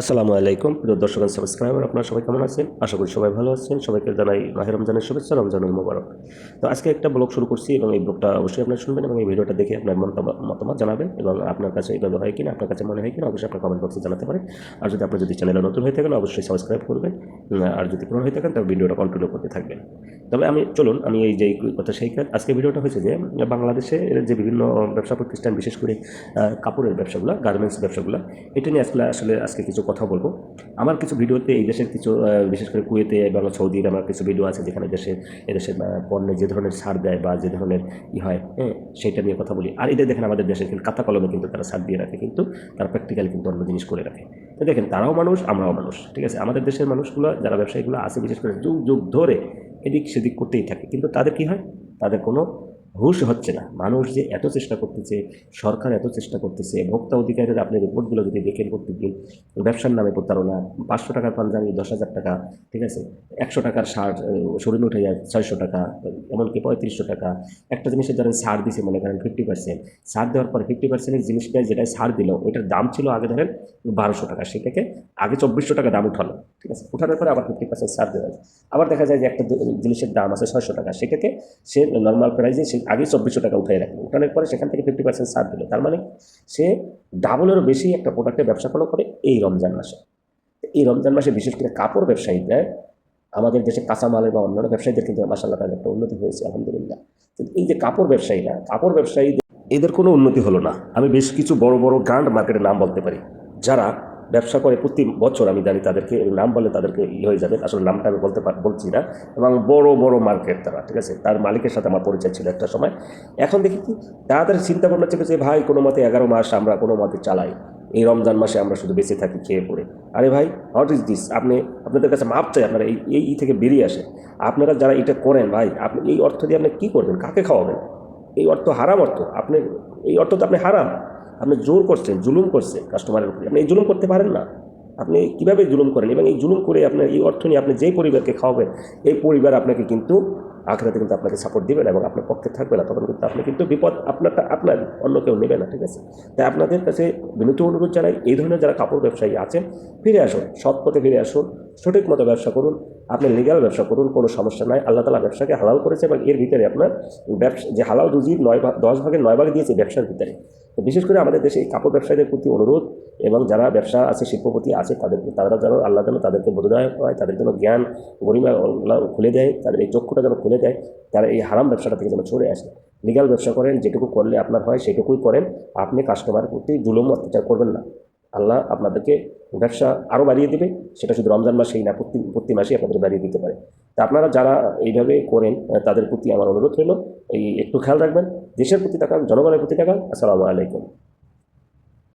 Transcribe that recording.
আসসালামু আলাইকুম। দর্শক সাবস্ক্রাইবার আপনারা সবাই কেমন আছেন? আশা করি সবাই ভালো আছেন। সবাইকে জানাই মাহের রমজানের শুভেচ্ছা রমজানের মোবারক। তো আজকে একটা ব্লগ শুরু করছি এবং এই ব্লগটা অবশ্যই আপনারা শুনবেন এবং এই ভিডিওটা দেখে আপনার মতামত জানাবেন এবং আপনার কাছে এইভাবে হয় কিনা, আপনার কাছে মনে হয় কিনা, অবশ্যই আপনার কমেন্ট বক্সে জানাতে পারেন। আর যদি আপনি যদি চ্যানেলে নতুন হয়ে থাকেন, অবশ্যই সাবস্ক্রাইব করবেন। আর যদি পুরনো হয়ে থাকেন তবে ভিডিওটা কন্টিনিউ করতে থাকবেন। তবে আমি, চলুন, আমি এই যে কথা সেই আজকে ভিডিওটা হয়েছে যে বাংলাদেশে যে বিভিন্ন ব্যবসা প্রতিষ্ঠান, বিশেষ করে কাপড়ের ব্যবসাগুলো গার্মেন্টস ব্যবসাগুলো, এটা নিয়ে আসলে আসলে আজকে কিছু কথা বলব। আমার কিছু ভিডিওতে এই দেশের কিছু বিশেষ করে কুয়েতে এবং সৌদির আমার কিছু ভিডিও আছে যেখানে দেশে এদেশের পণ্যে যে ধরনের ছাড় দেয় বা যে ধরনের ই হয় হ্যাঁ সেটা নিয়ে কথা বলি। আর এটা দেখেন আমাদের দেশে কিন্তু খাতা কলমে কিন্তু তারা ছাড় দিয়ে রাখে, কিন্তু তারা প্র্যাকটিক্যালি কিন্তু অন্য জিনিস করে রাখে। তো দেখেন তারাও মানুষ, আমরাও মানুষ, ঠিক আছে? আমাদের দেশের মানুষগুলো, যারা ব্যবসায়ীগুলো আছে বিশেষ করে যুগ যুগ ধরে এদিক সেদিক করতেই থাকে, কিন্তু তাদের কি হয়? তাদের কোনো হুশ হচ্ছে না। মানুষ যে এত চেষ্টা করতেছে, সরকার এত চেষ্টা করতেছে, ভোক্তা অধিকারের আপনি রিপোর্টগুলো যদি দেখেন প্রত্যেকদিন ব্যবসার নামে প্রতারণা, পাঁচশো টাকার পাঞ্জাবি দশ হাজার টাকা, ঠিক আছে? একশো টাকার শার্ট শরীর উঠে যায় ছয়শো টাকা, এমনকি পঁয়ত্রিশশো টাকা। একটা জিনিসের ধরেন ছাড় দিছে মনে করেন ফিফটি পার্সেন্ট সার দেওয়ার পরে ফিফটি পার্সেন্টের জিনিসটা যেটা ছাড় দিল, ওইটার দাম ছিল আগে ধরেন বারোশো টাকা, সেটাকে আগে চব্বিশশো টাকা দাম উঠালো, ঠিক আছে? উঠানোর পরে আবার ফিফটি পার্সেন্ট সার দেওয়া যায় আবার দেখা যায় যে একটা জিনিসের দাম আছে ছয়শো টাকা, সেটাকে সে নর্মাল প্রাইসে সে আগে চব্বিশশো টাকা উঠাই রাখল। উঠানোর পরে সেখান থেকে ফিফটি পার্সেন্ট ছাড় দিল। তার মানে সে ডাবলেরও বেশি একটা প্রোডাক্টের ব্যবসা করল করে এই রমজান মাসে। এই রমজান মাসে বিশেষ করে কাপড় ব্যবসায়ীরা আমাদের দেশে কাঁচামালের বা অন্যান্য ব্যবসায়ীদের কিন্তু মাসাল্লাহ তাদের একটা উন্নতি হয়েছে, আলহামদুলিল্লাহ। কিন্তু এই যে কাপড় ব্যবসায়ীরা, কাপড় ব্যবসায়ী এদের কোনো উন্নতি হলো না। আমি বেশ কিছু বড় বড় গ্রান্ড মার্কেটের নাম বলতে পারি। যারা ব্যবসা করে প্রতি বছর আমি জানি তাদেরকে নাম বলে তাদেরকে ই হয়ে যাবে, আসলে নামটা আমি বলতে বলছি না। এবং বড় বড় মার্কেট তারা, ঠিক আছে? তার মালিকের সাথে আমার পরিচয় ছিল একটা সময়। এখন দেখি কি, তাদের চিন্তা ভাবনা যে, ভাই, কোনো মতে এগারো মাস আমরা কোনো মতে চালাই। এই রমজান মাসে আমরা শুধু বেঁচে থাকি, খেয়ে পড়ে। আরে ভাই হোয়াট ইজ দিস আপনি, আপনাদের কাছে মাপ চাই, আপনারা এই এই থেকে বেরিয়ে আসে আপনারা যারা এটা করেন, ভাই, আপনি এই অর্থ দিয়ে আপনি কী করবেন? কাকে খাওয়াবেন? এই অর্থ হারাম অর্থ। আপনি, এই অর্থ তো আপনি হারাম। আপনি জোর করছেন, জুলুম করছে কাস্টমারের উপরে। আপনি এই জুলুম করতে পারেন না। আপনি কীভাবে জুলুম করেন? এবং এই জুলুম করে আপনার এই অর্থ নিয়ে আপনি যেই পরিবারকে খাওয়াবেন, এই পরিবার আপনাকে কিন্তু আখড়াতে কিন্তু আপনাকে সাপোর্ট দিবে না এবং আপনার পক্ষে থাকবে না। তখন কিন্তু আপনি কিন্তু বিপদ আপনারটা আপনার, অন্য কেউ নেবে না, ঠিক আছে? তাই আপনাদের কাছে বিনীত অনুরোধ জানাই, এই ধরনের যারা কাপড় ব্যবসায়ী আছেন, ফিরে আসুন, সৎ পথে ফিরে আসুন, সঠিক মতো ব্যবসা করুন আপনি লিগাল ব্যবসা করুন, কোনো সমস্যা নাই, আল্লাহ তালা ব্যবসাকে হালাল করেছে এবং এর ভিতরে আপনার ব্যবসা, যে হালাল রুজির নয় ভাগ, দশ ভাগের নয় ভাগ দিয়েছে ব্যবসার ভিতরে। বিশেষ করে আমাদের দেশে এই কাপড় ব্যবসায়ীদের প্রতি অনুরোধ এবং যারা ব্যবসা আছে, শিল্পপতি আছে, তাদের তারা যেন আল্লাহ যেন তাদেরকে বোধদায়ক হয়, তাদের জন্য জ্ঞান, গরিমা খুলে দেয়, তাদের এই চক্ষুটা যেন খুলে দেয়, তারা এই হারাম ব্যবসাটা থেকে যেন ছড়ে আসে। লিগাল ব্যবসা করেন, যেটুকু করলে আপনার হয়, সেটুকুই করেন, আপনি কাস্টমারের প্রতি জুলুম, অত্যাচার করবেন না। আল্লাহ আপনাদেরকে ব্যবসা আরও বাড়িয়ে দেবে। সেটা শুধু রমজান মাসেই না প্রতি প্রতি মাসেই আপনাদের বাড়িয়ে দিতে পারে। তা আপনারা যারা এইভাবে করেন তাদের প্রতি আমার অনুরোধ হলো এই একটু খেয়াল রাখবেন। দেশের প্রতি তাকান, জনগণের প্রতি টাকা আসসালামু আলাইকুম।